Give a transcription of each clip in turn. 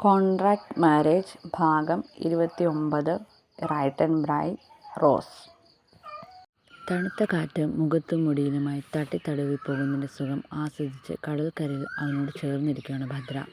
Contract marriage ഭാഗം ഇരുപത്തി ഒമ്പത് റൈറ്റ് ആൻഡ് ബ്രൈ റോസ് തണുത്ത കാറ്റ് മുഖത്തും മുടിയിലുമായി തടവി പോകുന്നതിന്റെ സുഖം ആസ്വദിച്ച് കടൽക്കരയിൽ അവനോട് ചേർന്നിരിക്കുകയാണ് ഭദ്ര.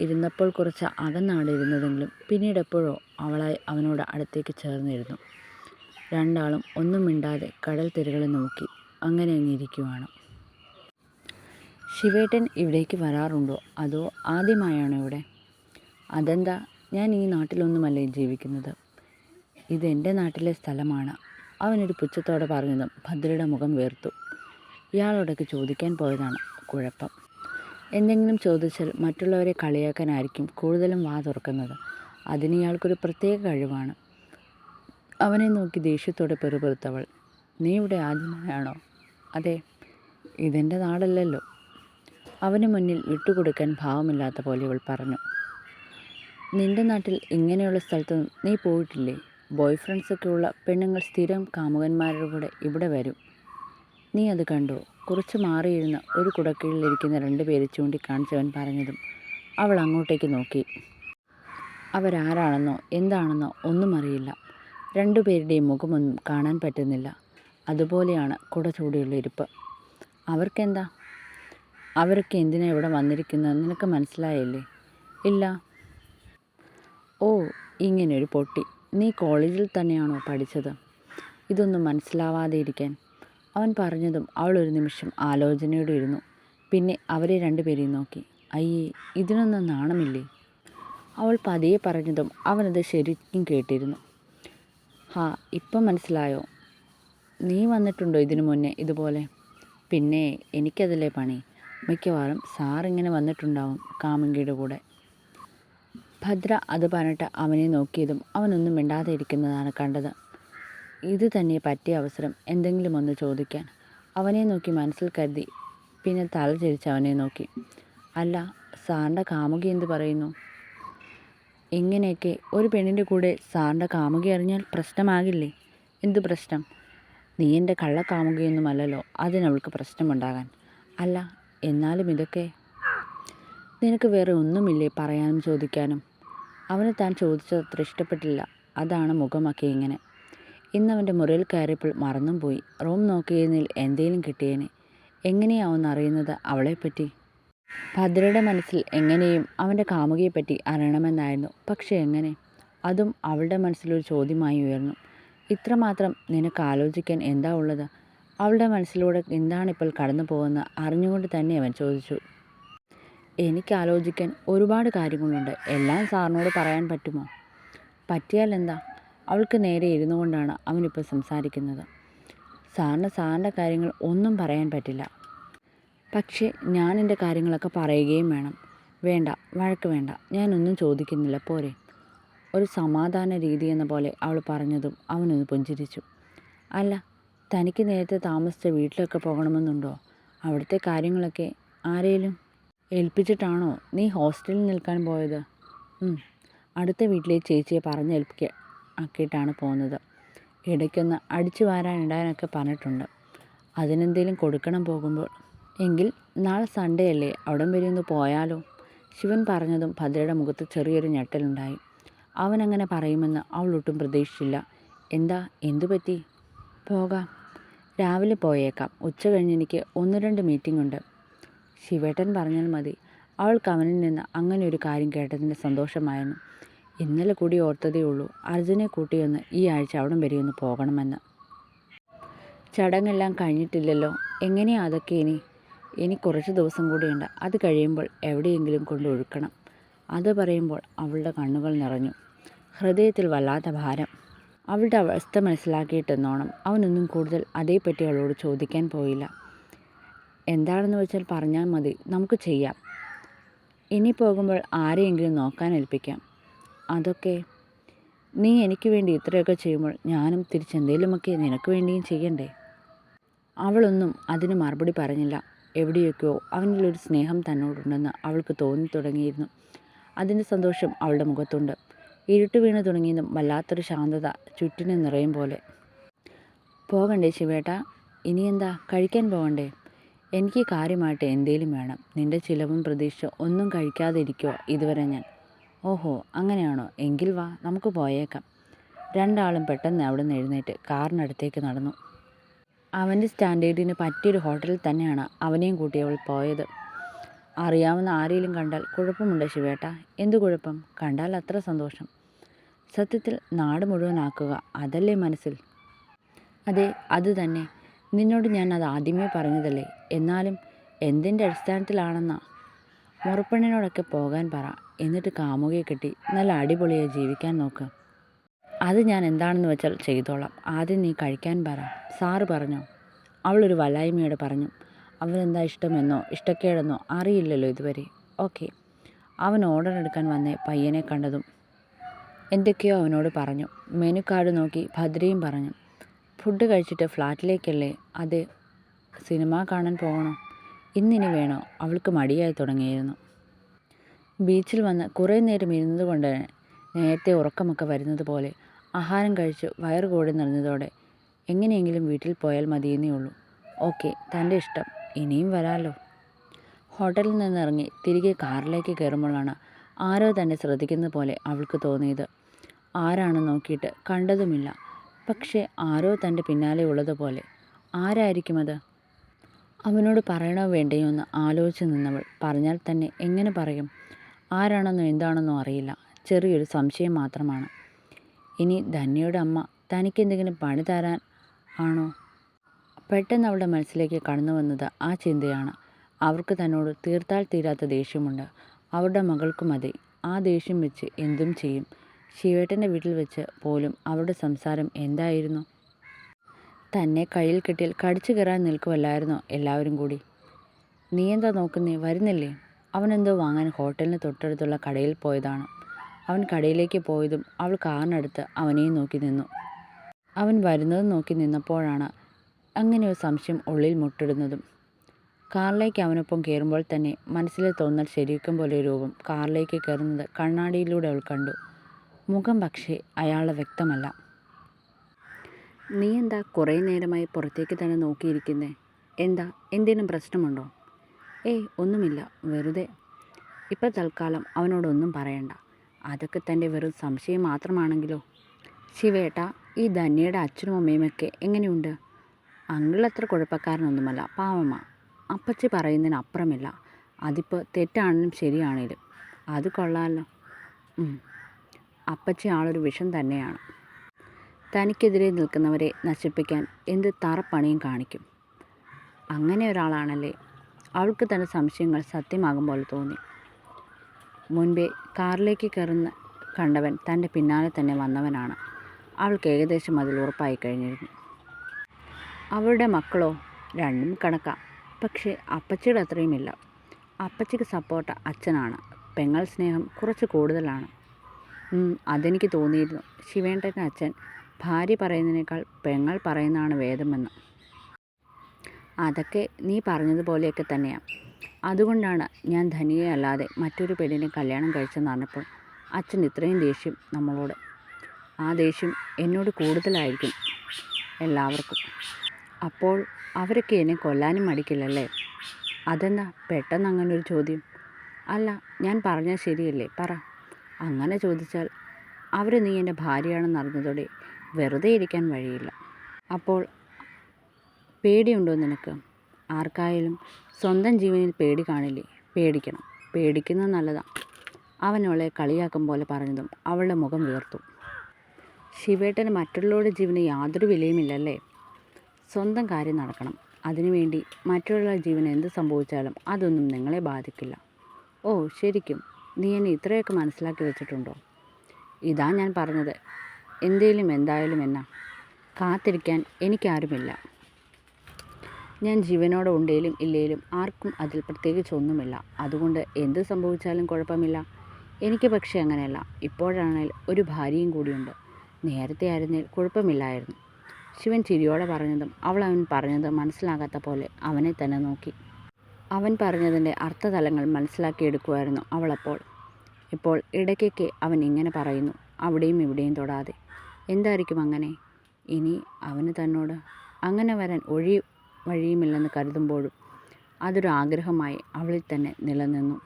ഇരുന്നപ്പോൾ കുറച്ച് അകന്നാണ് ഇരുന്നതെങ്കിലും പിന്നീട് എപ്പോഴോ അവളായി അവനോട് അടുത്തേക്ക് ചേർന്നിരുന്നു. രണ്ടാളും ഒന്നും മിണ്ടാതെ കടൽ തിരകളെ നോക്കി അങ്ങനെയങ്ങിരിക്കുവാണ്. ശിവേട്ടൻ ഇവിടേക്ക് വരാറുണ്ടോ അതോ ആദ്യമായാണോ ഇവിടെ? അതെന്താ ഞാൻ ഈ നാട്ടിലൊന്നുമല്ലേ ജീവിക്കുന്നത്. ഇതെന്റെ നാട്ടിലെ സ്ഥലമാണ്. അവനൊരു പുച്ഛത്തോടെ പറഞ്ഞതും ഭദ്രയുടെ മുഖം വേർത്തു ഇയാളോടൊക്കെ ചോദിക്കാൻ പോയതാണ് കുഴപ്പം. എന്തെങ്കിലും ചോദിച്ചാൽ മറ്റുള്ളവരെ കളിയാക്കാനായിരിക്കും കൂടുതലും വാ തുറക്കുന്നത്. അതിന് ഇയാൾക്കൊരു പ്രത്യേക കഴിവാണ്. അവനെ നോക്കി ദേഷ്യത്തോടെ പെറുപെറുത്തവൾ നീ ഇവിടെ ആദ്യമായാണോ? അതെ. ഇതെന്റെ നാടല്ലല്ലോ. അവന് മുന്നിൽ വിട്ടുകൊടുക്കാൻ ഭാവമില്ലാത്ത പോലെ അവൾ പറഞ്ഞു. നിന്റെ നാട്ടിൽ ഇങ്ങനെയുള്ള സ്ഥലത്തൊന്നും നീ പോയിട്ടില്ലേ? ബോയ് ഫ്രണ്ട്സൊക്കെ ഉള്ള പെണ്ണുങ്ങൾ സ്ഥിരം കാമുകന്മാരുടെ കൂടെ ഇവിടെ വരും. നീ അത് കണ്ടോ? കുറച്ച് മാറിയിരുന്ന ഒരു കുടക്കീഴിലിരിക്കുന്ന രണ്ടുപേരെ ചൂണ്ടിക്കാണിച്ചവൻ പറഞ്ഞതും അവൾ അങ്ങോട്ടേക്ക് നോക്കി. അവരാരാണെന്നോ എന്താണെന്നോ ഒന്നും അറിയില്ല. രണ്ടുപേരുടെയും മുഖമൊന്നും കാണാൻ പറ്റുന്നില്ല. അതുപോലെയാണ് കുട ചൂടിയുള്ള ഇരിപ്പ്. അവർക്കെന്താ? അവരൊക്കെ എന്തിനാ ഇവിടെ വന്നിരിക്കുന്നത് നിനക്ക് മനസ്സിലായില്ലേ? ഇല്ല. ഓ ഇങ്ങനൊരു പൊട്ടി. നീ കോളേജിൽ തന്നെയാണോ പഠിച്ചത്? ഇതൊന്നും മനസ്സിലാവാതെ ഇരിക്കാൻ അവൻ പറഞ്ഞതും അവൾ ഒരു നിമിഷം ആലോചനയോടെ ഇരുന്നു. പിന്നെ അവരെ രണ്ടുപേരെയും നോക്കി. അയ്യേ ഇതിനൊന്നും നാണമില്ലേ? അവൾ പതിയെ പറഞ്ഞതും അവനത് ശരിക്കും കേട്ടിരുന്നു. ഹാ ഇപ്പം മനസ്സിലായോ? നീ വന്നിട്ടുണ്ടോ ഇതിനു മുന്നേ ഇതുപോലെ? പിന്നെ എനിക്കതല്ലേ പണി. മിക്കവാറും സാറിങ്ങനെ വന്നിട്ടുണ്ടാവും കാമുകിയുടെ കൂടെ. ഭദ്ര അത് പറഞ്ഞിട്ട് അവനെ നോക്കിയതും അവനൊന്നും മിണ്ടാതെ ഇരിക്കുന്നതാണ് കണ്ടത്. ഇത് തന്നെ പറ്റിയ അവസരം എന്തെങ്കിലും ഒന്ന് ചോദിക്കാൻ അവനെ നോക്കി മനസ്സിൽ കരുതി പിന്നെ തല ചിരിച്ച് അവനെ നോക്കി. അല്ല സാറിന്റെ കാമുകി എന്ത് പറയുന്നു? ഇങ്ങനെയൊക്കെ ഒരു പെണ്ണിന്റെ കൂടെ സാറിന്റെ കാമുകി അറിഞ്ഞാൽ പ്രശ്നമാകില്ലേ? എന്ത് പ്രശ്നം? നീ എന്റെ കള്ളക്കാമുകിയൊന്നുമല്ലല്ലോ അതിനവൾക്ക് പ്രശ്നമുണ്ടാകാൻ. അല്ല എന്നാലും ഇതൊക്കെ. നിനക്ക് വേറെ ഒന്നുമില്ലേ പറയാനും ചോദിക്കാനും? അവന് താൻ ചോദിച്ചതത്ര ഇഷ്ടപ്പെട്ടില്ല. അതാണ് മുഖമൊക്കെ ഇങ്ങനെ. ഇന്നവന്റെ മുറിയിൽ കയറിയപ്പോൾ മറന്നും പോയി. റൂം നോക്കിയതിൽ എന്തേലും കിട്ടിയേനെ. എങ്ങനെയാവുന്ന അറിയുന്നത് അവളെപ്പറ്റി? ഭദ്രയുടെ മനസ്സിൽ എങ്ങനെയും അവന്റെ കാമുകിയെപ്പറ്റി അറിയണമെന്നായിരുന്നു. പക്ഷേ എങ്ങനെ? അതും അവളുടെ മനസ്സിലൊരു ചോദ്യമായി ഉയർന്നു. ഇത്രമാത്രം നിനക്ക് ആലോചിക്കാൻ എന്താ ഉള്ളത്? അവളുടെ മനസ്സിലൂടെ എന്താണിപ്പോൾ കടന്നു പോകുന്നത് അറിഞ്ഞുകൊണ്ട് തന്നെ അവൻ ചോദിച്ചു. എനിക്ക് ആലോചിക്കാൻ ഒരുപാട് കാര്യങ്ങളുണ്ട്. എല്ലാം സാറിനോട് പറയാൻ പറ്റുമോ? പറ്റിയാൽ എന്താ അവൾക്ക് നേരെ ഇരുന്നു കൊണ്ടാണ് അവനിപ്പോൾ സംസാരിക്കുന്നത്. സാറിന് സാറിന്റെ കാര്യങ്ങൾ ഒന്നും പറയാൻ പറ്റില്ല. പക്ഷേ ഞാൻ എന്റെ കാര്യങ്ങളൊക്കെ പറയുകയും വേണം. വേണ്ട വഴക്ക് വേണ്ട. ഞാനൊന്നും ചോദിക്കുന്നില്ല പോരെ? ഒരു സമാധാന രീതി എന്ന പോലെ അവൾ പറഞ്ഞതും അവനൊന്ന് പുഞ്ചിരിച്ചു. അല്ല തനിക്ക് നേരത്തെ താമസിച്ച വീട്ടിലൊക്കെ പോകണമെന്നുണ്ടോ? അവിടുത്തെ കാര്യങ്ങളൊക്കെ ആരേലും ഏൽപ്പിച്ചിട്ടാണോ നീ ഹോസ്റ്റലിൽ നിൽക്കാൻ പോയത്? അടുത്ത വീട്ടിലെ ചേച്ചിയെ പറഞ്ഞേൽപ്പിക്കാക്കിയിട്ടാണ് പോകുന്നത് ഇടയ്ക്കൊന്ന് അടിച്ചു വാരാനിടാനൊക്കെ പറഞ്ഞിട്ടുണ്ട്. അതിനെന്തേലും കൊടുക്കണം പോകുമ്പോൾ. എങ്കിൽ നാളെ സൺഡേ അല്ലേ അവിടം വരെ ഒന്ന് പോയാലോ? ശിവൻ പറഞ്ഞതും ഭദ്രയുടെ മുഖത്ത് ചെറിയൊരു ഞെട്ടലുണ്ടായി. അവനങ്ങനെ പറയുമെന്ന് അവൾ ഒട്ടും പ്രതീക്ഷിച്ചില്ല. എന്താ എന്തു പറ്റി പോകാം. രാവിലെ പോയേക്കാം. ഉച്ച കഴിഞ്ഞ് എനിക്ക് ഒന്ന് രണ്ട് മീറ്റിംഗ് ഉണ്ട് ശിവേട്ടൻ പറഞ്ഞാൽ മതി. അവൾക്ക് അവനിൽ നിന്ന് അങ്ങനെ ഒരു കാര്യം കേട്ടതിന്റെ സന്തോഷമായിരുന്നു. ഇന്നലെ കൂടി ഓർത്തതേ ഉള്ളൂ അർജുനെ കൂട്ടിയൊന്ന് ഈ ആഴ്ച അവിടം വരെയൊന്ന് പോകണമെന്ന്. ചടങ്ങെല്ലാം കഴിഞ്ഞിട്ടില്ലല്ലോ. എങ്ങനെയാ അതൊക്കെ ഇനി? ഇനി കുറച്ച് ദിവസം കൂടിയുണ്ട്. അത് കഴിയുമ്പോൾ എവിടെയെങ്കിലും കൊണ്ട് ഒഴുക്കണം. അത് പറയുമ്പോൾ അവളുടെ കണ്ണുകൾ നിറഞ്ഞു. ഹൃദയത്തിൽ വല്ലാത്ത ഭാരം. അവളുടെ അവസ്ഥ മനസ്സിലാക്കിയിട്ടെന്നോണം അവനൊന്നും കൂടുതൽ അതേപ്പറ്റി അവളോട് ചോദിക്കാൻ പോയില്ല. എന്താണെന്ന് വെച്ചാൽ പറഞ്ഞാൽ മതി. നമുക്ക് ചെയ്യാം. ഇനി പോകുമ്പോൾ ആരെയെങ്കിലും നോക്കാൻ ഏൽപ്പിക്കാം അതൊക്കെ. നീ എനിക്ക് വേണ്ടി ഇത്രയൊക്കെ ചെയ്യുമ്പോൾ ഞാനും തിരിച്ചെന്തേലുമൊക്കെ നിനക്ക് വേണ്ടിയും ചെയ്യണ്ടേ? അവളൊന്നും അതിന് മറുപടി പറഞ്ഞില്ല. എവിടെയൊക്കെയോ അവനിലൊരു സ്നേഹം തന്നോടുണ്ടെന്ന് അവൾക്ക് തോന്നി തുടങ്ങിയിരുന്നു അതിന്റെ സന്തോഷം അവളുടെ മുഖത്തുണ്ട്. ഇരുട്ട് വീണു തുടങ്ങിയതും വല്ലാത്തൊരു ശാന്തത ചുറ്റിനു നിറയും പോലെ. പോകണ്ടേ ശിവേട്ട? ഇനിയെന്താ? കഴിക്കാൻ പോകണ്ടേ? എനിക്ക് കാര്യമായിട്ട് എന്തേലും വേണം. നിന്റെ ചിലവും പ്രതീക്ഷ ഒന്നും കഴിക്കാതെ ഇരിക്കുവോ ഇതുവരെ ഞാൻ. ഓഹോ അങ്ങനെയാണോ? എങ്കിൽ വാ നമുക്ക് പോയേക്കാം. രണ്ടാളും പെട്ടെന്ന് അവിടെ നിന്ന് എഴുന്നേറ്റ് കാറിനടുത്തേക്ക് നടന്നു. അവന്റെ സ്റ്റാൻഡേർഡിന് പറ്റിയൊരു ഹോട്ടലിൽ തന്നെയാണ് അവനെയും കൂട്ടി അവൾ പോയത്. അറിയാവുന്ന ആരെങ്കിലും കണ്ടാൽ കുഴപ്പമുണ്ട് ശിവേട്ട. എന്തു കുഴപ്പം? കണ്ടാൽ അത്ര സന്തോഷം. സത്യത്തിൽ നാട് മുഴുവനാക്കുക അതല്ലേ മനസ്സിൽ? അതെ അത് തന്നെ. നിന്നോട് ഞാൻ അത് ആദ്യമേ പറഞ്ഞതല്ലേ? എന്നാലും എന്തിന്റെ അടിസ്ഥാനത്തിലാണെന്നാ? മുറപ്പെണ്ണിനോടൊക്കെ പോകാൻ പറ എന്നിട്ട് കാമുകയെ കെട്ടി നല്ല അടിപൊളിയായി ജീവിക്കാൻ നോക്ക്. അത് ഞാൻ എന്താണെന്ന് വെച്ചാൽ ചെയ്തോളാം. ആദ്യം നീ കഴിക്കാൻ പറ. സാറ് പറഞ്ഞോ? അവളൊരു വലായ്മയോടെ പറഞ്ഞു അവനെന്താ ഇഷ്ടമെന്നോ ഇഷ്ടക്കേടെന്നോ അറിയില്ലല്ലോ ഇതുവരെ. ഓക്കെ. അവൻ ഓർഡർ എടുക്കാൻ വന്ന പയ്യനെ കണ്ടതും. എന്തൊക്കെയോ അവനോട് പറഞ്ഞു. മെനു കാർഡ് നോക്കി ഭദ്രയും പറഞ്ഞു. ഫുഡ് കഴിച്ചിട്ട് ഫ്ലാറ്റിലേക്കല്ലേ അതെ. സിനിമ കാണാൻ പോകണോ? ഇന്നിനി വേണോ? അവൾക്ക് മടിയായി തുടങ്ങിയിരുന്നു. ബീച്ചിൽ വന്ന് കുറേ നേരം ഇരുന്നത് കൊണ്ട് നേരത്തെ ഉറക്കമൊക്കെ വരുന്നത് പോലെ ആഹാരം കഴിച്ച് വയറ് കൂടി നിറഞ്ഞതോടെ എങ്ങനെയെങ്കിലും വീട്ടിൽ പോയാൽ മതിയെന്നേ ഉള്ളൂ. ഓക്കെ. തന്റെ ഇഷ്ടം. ഇനിയും വരാമല്ലോ ഹോട്ടലിൽ നിന്നിറങ്ങി തിരികെ കാറിലേക്ക് കയറുമ്പോഴാണ് ആരോ തന്നെ ശ്രദ്ധിക്കുന്ന പോലെ അവൾക്ക് തോന്നിയത്. ആരാണെന്ന് നോക്കിയിട്ട് കണ്ടതുമില്ല. പക്ഷേ ആരോ തന്റെ പിന്നാലെ ഉള്ളതുപോലെ ആരായിരിക്കും അത് അവനോട് പറയണോ വേണ്ടയോ എന്ന് ആലോചിച്ച് നിന്നവൾ പറഞ്ഞാൽ തന്നെ എങ്ങനെ പറയും? ആരാണെന്നോ എന്താണെന്നോ അറിയില്ല. ചെറിയൊരു സംശയം മാത്രമാണ്. ഇനി ധന്യയുടെ അമ്മ തനിക്കെന്തെങ്കിലും പണി തരാൻ ആണോ? പെട്ടെന്ന് അവളുടെ മനസ്സിലേക്ക് കടന്നു വന്നത് ആ ചിന്തയാണ്. അവർക്ക് തന്നോട് തീർത്താൽ തീരാത്ത ദേഷ്യമുണ്ട്. അവരുടെ മകൾക്കും അതെ. ആ ദേഷ്യം വെച്ച് എന്തും ചെയ്യും. ശിവേട്ടന്റെ വീട്ടിൽ വെച്ച് പോലും അവരുടെ സംസാരം എന്തായിരുന്നു? തന്നെ കയ്യിൽ കെട്ടിയാൽ കടിച്ചു കയറാൻ നിൽക്കുമല്ലായിരുന്നോ എല്ലാവരും കൂടി? നീ എന്താ നോക്കുന്നേ? വരുന്നില്ലേ? അവനെന്തോ വാങ്ങാൻ ഹോട്ടലിന് തൊട്ടടുത്തുള്ള കടയിൽ പോയതാണ്. അവൻ കടയിലേക്ക് പോയതും അവൾ കാറിനടുത്ത് അവനെയും നോക്കി നിന്നു. അവൻ വരുന്നത് നോക്കി നിന്നപ്പോഴാണ് അങ്ങനെ ഒരു സംശയം ഉള്ളിൽ മുട്ടിടുന്നതും. കാറിലേക്ക് അവനൊപ്പം കയറുമ്പോൾ തന്നെ മനസ്സിലെ തോന്നൽ ശരിക്കും പോലെ രൂപം കാറിലേക്ക് കയറുന്നത് കണ്ണാടിയിലൂടെ അവൾ കണ്ടു. മുഖം പക്ഷേ അയാളെ വ്യക്തമല്ല. നീ എന്താ കുറേ നേരമായി പുറത്തേക്ക് തന്നെ നോക്കിയിരിക്കുന്നേ? എന്താ? എന്തെങ്കിലും പ്രശ്നമുണ്ടോ? ഏയ് ഒന്നുമില്ല. വെറുതെ. ഇപ്പം തൽക്കാലം അവനോടൊന്നും പറയണ്ട. അതൊക്കെ തന്റെ വെറും സംശയം മാത്രമാണെങ്കിലോ? ശിവേട്ട ഈ ധന്യയുടെ അച്ഛനും അമ്മയുമൊക്കെ എങ്ങനെയുണ്ട്? അങ്കിൾ അത്ര കുഴപ്പക്കാരനൊന്നുമല്ല. പാവമ്മ. അപ്പച്ചി പറയുന്നതിന് അപ്പുറമില്ല അതിപ്പോൾ തെറ്റാണെങ്കിലും ശരിയാണേലും അത് കൊള്ളാമല്ലോ. അപ്പച്ചി ആളൊരു വിഷം തന്നെയാണ്. തനിക്കെതിരെ നിൽക്കുന്നവരെ നശിപ്പിക്കാൻ എന്ത് തറപ്പണിയും കാണിക്കും. അങ്ങനെ ഒരാളാണല്ലേ? അവൾക്ക് തന്റെ സംശയങ്ങൾ സത്യമാകും പോലെ തോന്നി. മുൻപേ കാറിലേക്ക് കയറുന്ന കണ്ടവൻ തന്റെ പിന്നാലെ തന്നെ വന്നവനാണ്. അവൾക്ക് ഏകദേശം അതിൽ ഉറപ്പായി കഴിഞ്ഞിരുന്നു. അവളുടെ മക്കളോ രണ്ടും കണക്കാം. പക്ഷേ അപ്പച്ചിയുടെ അത്രയുമില്ല അപ്പച്ചിക്ക് സപ്പോർട്ട് അച്ഛനാണ്. പെങ്ങൾ സ്നേഹം കുറച്ച് കൂടുതലാണ്. അതെനിക്ക് തോന്നിയിരുന്നു. ശിവേണ്ടന്റെ അച്ഛൻ ഭാര്യ പറയുന്നതിനേക്കാൾ പെങ്ങൾ പറയുന്നതാണ് വേദമെന്ന്. അതൊക്കെ നീ പറഞ്ഞതുപോലെയൊക്കെ തന്നെയാണ് അതുകൊണ്ടാണ് ഞാൻ ധനിയെ അല്ലാതെ മറ്റൊരു പെണ്ണിനെ കല്യാണം കഴിച്ചെന്ന് പറഞ്ഞപ്പോൾ അച്ഛൻ ഇത്രയും ദേഷ്യം നമ്മളോട്. ആ ദേഷ്യം എന്നോട് കൂടുതലായിരിക്കും എല്ലാവർക്കും. അപ്പോൾ അവരൊക്കെ എന്നെ കൊല്ലാനും മടിക്കില്ലല്ലേ? അതെന്താ? പെട്ടെന്ന് അങ്ങനൊരു ചോദ്യം. അല്ല ഞാൻ പറഞ്ഞാൽ ശരിയല്ലേ? പറ. അങ്ങനെ ചോദിച്ചാൽ അവർ നീ എന്റെ ഭാര്യയാണെന്ന് അറിഞ്ഞതോടെ വെറുതെ ഇരിക്കാൻ വഴിയില്ല. അപ്പോൾ പേടിയുണ്ടോ നിനക്ക്? ആർക്കായാലും സ്വന്തം ജീവനിൽ പേടി കാണില്ലേ? പേടിക്കണം. പേടിക്കുന്നത് നല്ലതാണ് അവനവളെ കളിയാക്കും പോലെ പറഞ്ഞതും അവളുടെ മുഖം വീർത്തു. ശിവേട്ടന് മറ്റുള്ളവരുടെ ജീവന് യാതൊരു വിലയുമില്ലല്ലേ? സ്വന്തം കാര്യം നടക്കണം. അതിനുവേണ്ടി മറ്റുള്ള ജീവന് എന്ത് സംഭവിച്ചാലും അതൊന്നും നിങ്ങളെ ബാധിക്കില്ല. ഓ ശരിക്കും. നീ എന്നെ ഇത്രയൊക്കെ മനസ്സിലാക്കി വെച്ചിട്ടുണ്ടോ? ഇതാ ഞാൻ പറഞ്ഞത്. എന്തേലും എന്തായാലും എന്നാ. കാത്തിരിക്കാൻ എനിക്കാരുമില്ല. ഞാൻ ജീവനോടെ ഉണ്ടേലും ഇല്ലേലും ആർക്കും അതിൽ പ്രത്യേകിച്ച് ഒന്നുമില്ല. അതുകൊണ്ട് എന്ത് സംഭവിച്ചാലും കുഴപ്പമില്ല. എനിക്ക് പക്ഷേ അങ്ങനെയല്ല. ഇപ്പോഴാണെങ്കിൽ ഒരു ഭാര്യയും കൂടിയുണ്ട്. നേരത്തെ ആയിരുന്നേൽ കുഴപ്പമില്ലായിരുന്നു. ശിവൻ ചിരിയോടെ പറഞ്ഞതും അവൾ അവൻ പറഞ്ഞത് മനസ്സിലാകാത്ത പോലെ അവനെ തന്നെ നോക്കി. അവൻ പറഞ്ഞതിന്റെ അർത്ഥതലങ്ങൾ മനസ്സിലാക്കിയെടുക്കുമായിരുന്നു അവളപ്പോൾ. ഇപ്പോൾ ഇടയ്ക്കൊക്കെ അവൻ ഇങ്ങനെ പറയുന്നു അവിടെയും ഇവിടെയും തൊടാതെ. എന്തായിരിക്കും അങ്ങനെ? ഇനി അവന് തന്നോട് അങ്ങനെ വരാൻ ഒഴി വഴിയുമില്ലെന്ന് കരുതുമ്പോഴും അതൊരു ആഗ്രഹമായി അവളിൽ തന്നെ നിലനിന്നു.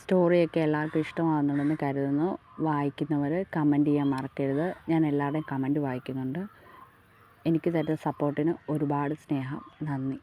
സ്റ്റോറിയൊക്കെ എല്ലാവർക്കും ഇഷ്ടമാകുന്നുണ്ടെന്ന് കരുതുന്നു. വായിക്കുന്നവർ കമന്റ് ചെയ്യാൻ മറക്കരുത്. ഞാൻ എല്ലാവരുടെയും കമന്റ് വായിക്കുന്നുണ്ട്. എനിക്ക് തരുന്ന സപ്പോർട്ടിന് ഒരുപാട് സ്നേഹം. നന്ദി.